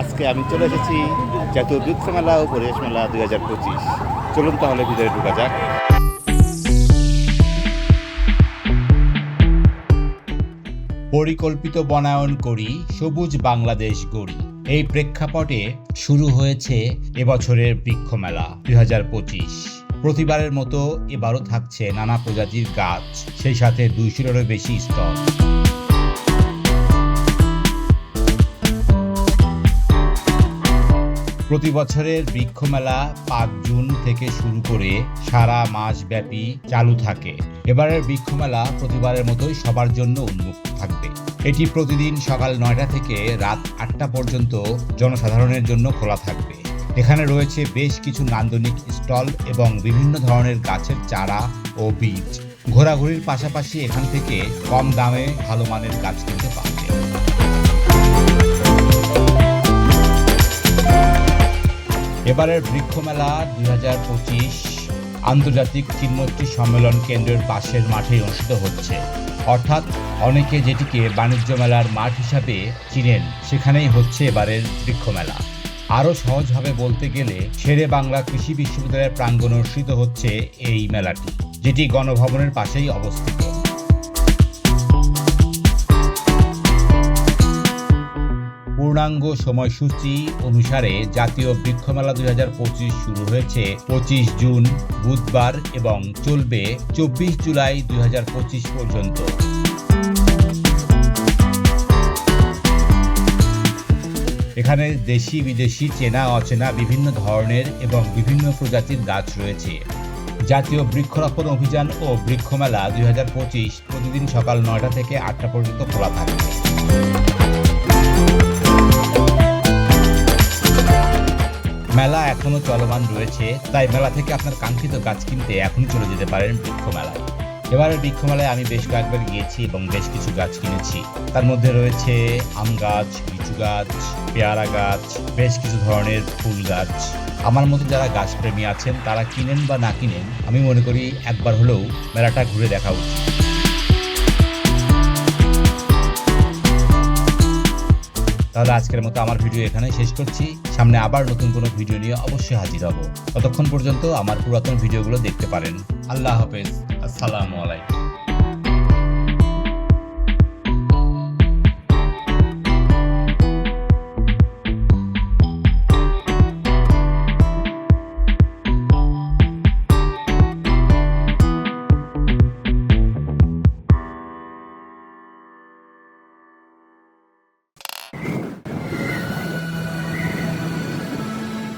আজকে আমি চলে এসেছি জাতীয় বৃক্ষ মেলা ও পরিবেশ মেলা দুই হাজার পঁচিশ। চলুন তাহলে ভিতরে ঢোকা যাক। পরিকল্পিত বনায়ন করি, সবুজ বাংলাদেশ গড়ি। এই প্রেক্ষাপটে শুরু হয়েছে এবছরের বৃক্ষ মেলা দুই হাজার পঁচিশ। প্রতিবারের মতো এবারও থাকছে নানা প্রজাতির গাছ, সেই সাথে দুইশোরও বেশি স্টল প্রতি বছরের বৃক্ষ মেলা পাঁচ জুন থেকে শুরু করে সারা মাস ব্যাপী চালু থাকে। এবারের বৃক্ষ মেলা প্রতিবারের মতোই সবার জন্য উন্মুক্ত থাকবে। এটি প্রতিদিন সকাল নয়টা থেকে রাত আটটা পর্যন্ত জনসাধারণের জন্য খোলা থাকবে। এখানে রয়েছে বেশ কিছু নান্দনিক স্টল এবং বিভিন্ন ধরনের গাছের চারা ও বীজ। ঘোরাঘুরির পাশাপাশি এখান থেকে কম দামে ভালো মানের গাছ কিনতে পারবে। এবারের বৃক্ষমেলা দুই হাজার পঁচিশ আন্তর্জাতিক চিন্মত্রী সম্মেলন কেন্দ্রের পাশের মাঠে অনুষ্ঠিত হচ্ছে। অর্থাৎ অনেকে যেটিকে বাণিজ্য মেলার মাঠ হিসাবে চিনেন, সেখানেই হচ্ছে এবারের বৃক্ষমেলা। আরও সহজভাবে বলতে গেলে, শেরে বাংলা কৃষি বিশ্ববিদ্যালয়ের প্রাঙ্গণে অনুষ্ঠিত হচ্ছে এই মেলাটি, যেটি গণভবনের পাশেই অবস্থিত। পূর্ণাঙ্গ সময়সূচি অনুসারে জাতীয় বৃক্ষমেলা দুই হাজার পঁচিশ শুরু হয়েছে পঁচিশ জুন, বুধবার এবং চলবে চব্বিশ জুলাই দুই হাজার পঁচিশ পর্যন্ত। এখানে দেশি বিদেশি চেনা অচেনা বিভিন্ন ধরনের এবং বিভিন্ন প্রজাতির গাছ রয়েছে। জাতীয় বৃক্ষরোপণ অভিযান ও বৃক্ষমেলা দুই হাজার পঁচিশ প্রতিদিন সকাল নয়টা থেকে আটটা পর্যন্ত খোলা থাকবে মেলা এখনও চলমান রয়েছে, তাই মেলা থেকে আপনার কাঙ্ক্ষিত গাছ কিনতে এখনই চলে যেতে পারেন বৃক্ষ মেলায় এবারের বৃক্ষ মেলায় আমি বেশ কয়েকবার গিয়েছি এবং বেশ কিছু গাছ কিনেছি। তার মধ্যে রয়েছে আম গাছ, লিচু গাছ, পেয়ারা গাছ, বেশ কিছু ধরনের ফুল গাছ। আমার মতো যারা গাছ প্রেমী আছেন, তারা কিনেন বা না কিনেন, আমি মনে করি একবার হলেও মেলাটা ঘুরে দেখা উচিত। তাহলে আজকের মতো আমার ভিডিও এখানে শেষ করছি। সামনে আবার নতুন কোনো ভিডিও নিয়ে অবশ্যই হাজির হব। ততক্ষণ পর্যন্ত আমার পুরাতন ভিডিওগুলো দেখতে পারেন। আল্লাহ হাফেজ। আসসালামু আলাইকুম।